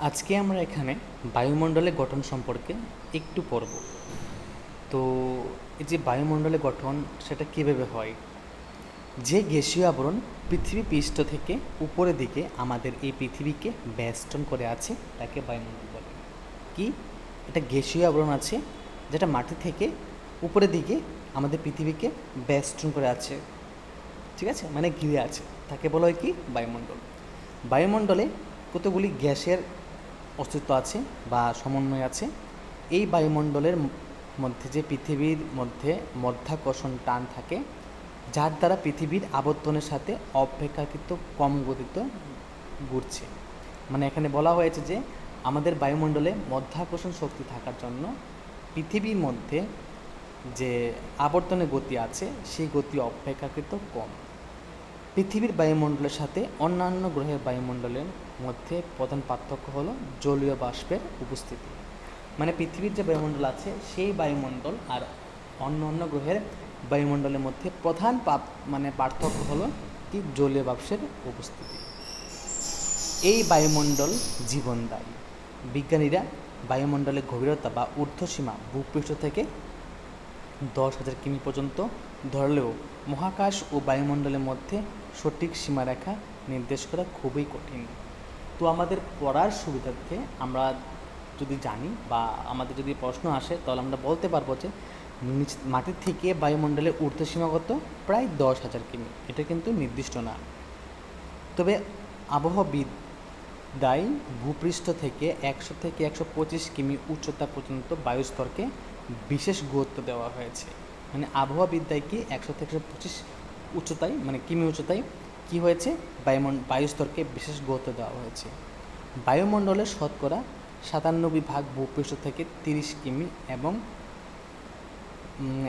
আজকে আমরা এখানে বায়ুমণ্ডলের গঠন সম্পর্কে একটু পড়ব। তো এই যে বায়ুমণ্ডলের গঠন, সেটা কীভাবে হয়? যে গ্যাসীয় আবরণ পৃথিবী পৃষ্ঠ থেকে উপরের দিকে আমাদের এই পৃথিবীকে বেষ্টন করে আছে, তাকে বায়ুমণ্ডল বলে। কি? এটা গ্যাসীয় আবরণ আছে, যেটা মাটি থেকে উপরের দিকে আমাদের পৃথিবীকে বেষ্টন করে আছে। ঠিক আছে? মানে ঘিরে আছে। তাকে বলা হয় কি? বায়ুমণ্ডল। বায়ুমণ্ডলে কতগুলি গ্যাসের অস্তিত্ব আছে বা সমন্বয় আছে, এই বায়ুমণ্ডলের মধ্যে যে পৃথিবীর মধ্যে মধ্যাকর্ষণ টান থাকে, যার দ্বারা পৃথিবীর আবর্তনের সাথে অপেক্ষাকৃত কম গতিত ঘুরছে। মানে এখানে বলা হয়েছে যে, আমাদের বায়ুমণ্ডলে মধ্যাকর্ষণ শক্তি থাকার জন্য পৃথিবীর মধ্যে যে আবর্তনের গতি আছে, সেই গতি অপেক্ষাকৃত কম। পৃথিবীর বায়ুমণ্ডলের সাথে অন্যান্য গ্রহের বায়ুমণ্ডলের মধ্যে প্রধান পার্থক্য হলো জলীয় বাষ্পের উপস্থিতি। মানে পৃথিবীর যে বায়ুমণ্ডল আছে, সেই বায়ুমণ্ডল আর অন্য অন্য গ্রহের বায়ুমণ্ডলের মধ্যে প্রধান পাপ- মানে পার্থক্য হলো কি? জলীয় বাষ্পের উপস্থিতি। এই বায়ুমণ্ডল জীবনদায়ী। বিজ্ঞানীরা বায়ুমণ্ডলের গভীরতা বা ঊর্ধ্বসীমা ভূপৃষ্ঠ থেকে দশ হাজার কিমি পর্যন্ত ধরলেও মহাকাশ ও বায়ুমণ্ডলের মধ্যে সঠিক সীমারেখা নির্দেশ করা খুবই কঠিন। তো আমাদের পড়ার সুবিধার্থে আমরা যদি জানি বা আমাদের যদি প্রশ্ন আসে, তাহলে আমরা বলতে পারব যে নিচ মাটির থেকে বায়ুমণ্ডলে ঊর্ধ্বসীমা সীমাগত প্রায় দশ হাজার কিমি। এটা কিন্তু নির্দিষ্ট না। তবে আবহাওয়াবিদ দায়ী ভূপৃষ্ঠ থেকে একশো থেকে একশো পঁচিশ কিমি উচ্চতা পর্যন্ত বায়ুস্তরকে বিশেষ গুরুত্ব দেওয়া হয়েছে। মানে আবহাওয়াবিদ্যায় কি একশো থেকে একশো পঁচিশ উচ্চতায় মানে কিমি উচ্চতায় কি হয়েছে? বায়ুমন, বায়ুস্তরকে বিশেষ গুরুত্ব দেওয়া হয়েছে। বায়ুমণ্ডলের শতকরা সাতানব্বই ভাগ ভূপৃষ্ঠ থেকে তিরিশ কিমি এবং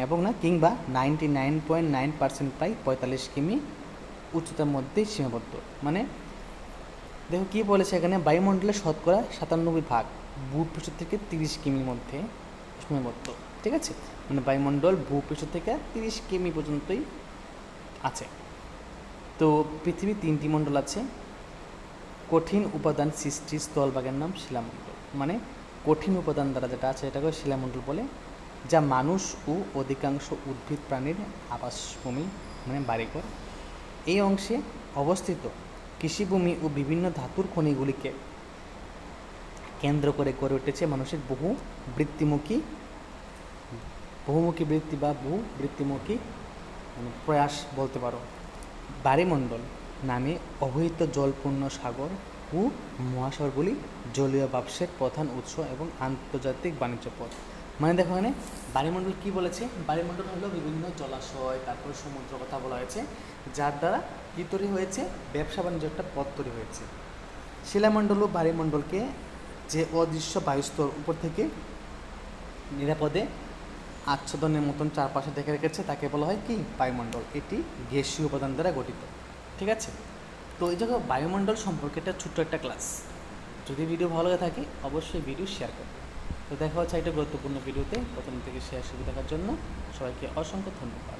এবং না, কিংবা ninety nine point nine percent প্রায় পঁয়তাল্লিশ কিমি উচ্চতার মধ্যেই সীমাবদ্ধ। মানে দেখো কী বলেছে এখানে? বায়ুমণ্ডলের শতকরা সাতানব্বই ভাগ ভূপৃষ্ঠ থেকে তিরিশ কিমির মধ্যে সীমাবদ্ধ, ঠিক আছে? মানে বায়ুমণ্ডল ভূপৃষ্ঠ থেকে তিরিশ কিমি পর্যন্তই আছে। তো পৃথিবীর তিনটি মণ্ডল আছে, কঠিন উপাদান সৃষ্টি স্থলভাগের নাম শিলামণ্ডল। মানে কঠিন উপাদান দ্বারা যেটা আছে এটাকে শিলামণ্ডল বলে, যা মানুষ ও অধিকাংশ উদ্ভিদ প্রাণীর আবাসভূমি মানে বাড়িঘর। এই অংশে অবস্থিত কৃষিভূমি ও বিভিন্ন ধাতুর খনিগুলিকে কেন্দ্র করে গড়ে উঠেছে মানুষের বহু বৃত্তিমুখী, বহুমুখী বৃত্তি বা বহু বৃত্তিমুখী মানে প্রয়াস বলতে পারো। বাড়িমণ্ডল নামে অবহিত জলপূর্ণ সাগর ও মহাসাগরগুলি জলীয় বাষ্পের প্রধান উৎস এবং আন্তর্জাতিক বাণিজ্য পথ মানে দেখো এখানে বায়ুমণ্ডল কি বলেছে? বায়ুমণ্ডল হলো বিভিন্ন জলাশয়, তারপরে সমুদ্র কথা বলা হয়েছে, যার দ্বারা কী তৈরি হয়েছে? ব্যবসা বাণিজ্য একটা পথ তৈরি হয়েছে। শিলামণ্ডল ও বায়ুমণ্ডলকে যে অদৃশ্য বায়ুস্তর উপর থেকে নিরাপদে আচ্ছাদনের মতন চারপাশে দেখে রেখেছে, তাকে বলা হয় কি? বায়ুমণ্ডল। এটি গ্যাসীয় উপাদান দ্বারা গঠিত। ঠিক আছে? তো এই জায়গায় বায়ুমণ্ডল সম্পর্কে একটা ছোট্ট একটা ক্লাস যদি ভিডিও ভালো লাগে থাকে, অবশ্যই ভিডিও শেয়ার করবে। তো দেখা হচ্ছে একটা গুরুত্বপূর্ণ ভিডিওতে। প্রথম থেকে শেয়ার দেখার জন্য সবাইকে অসংখ্য ধন্যবাদ।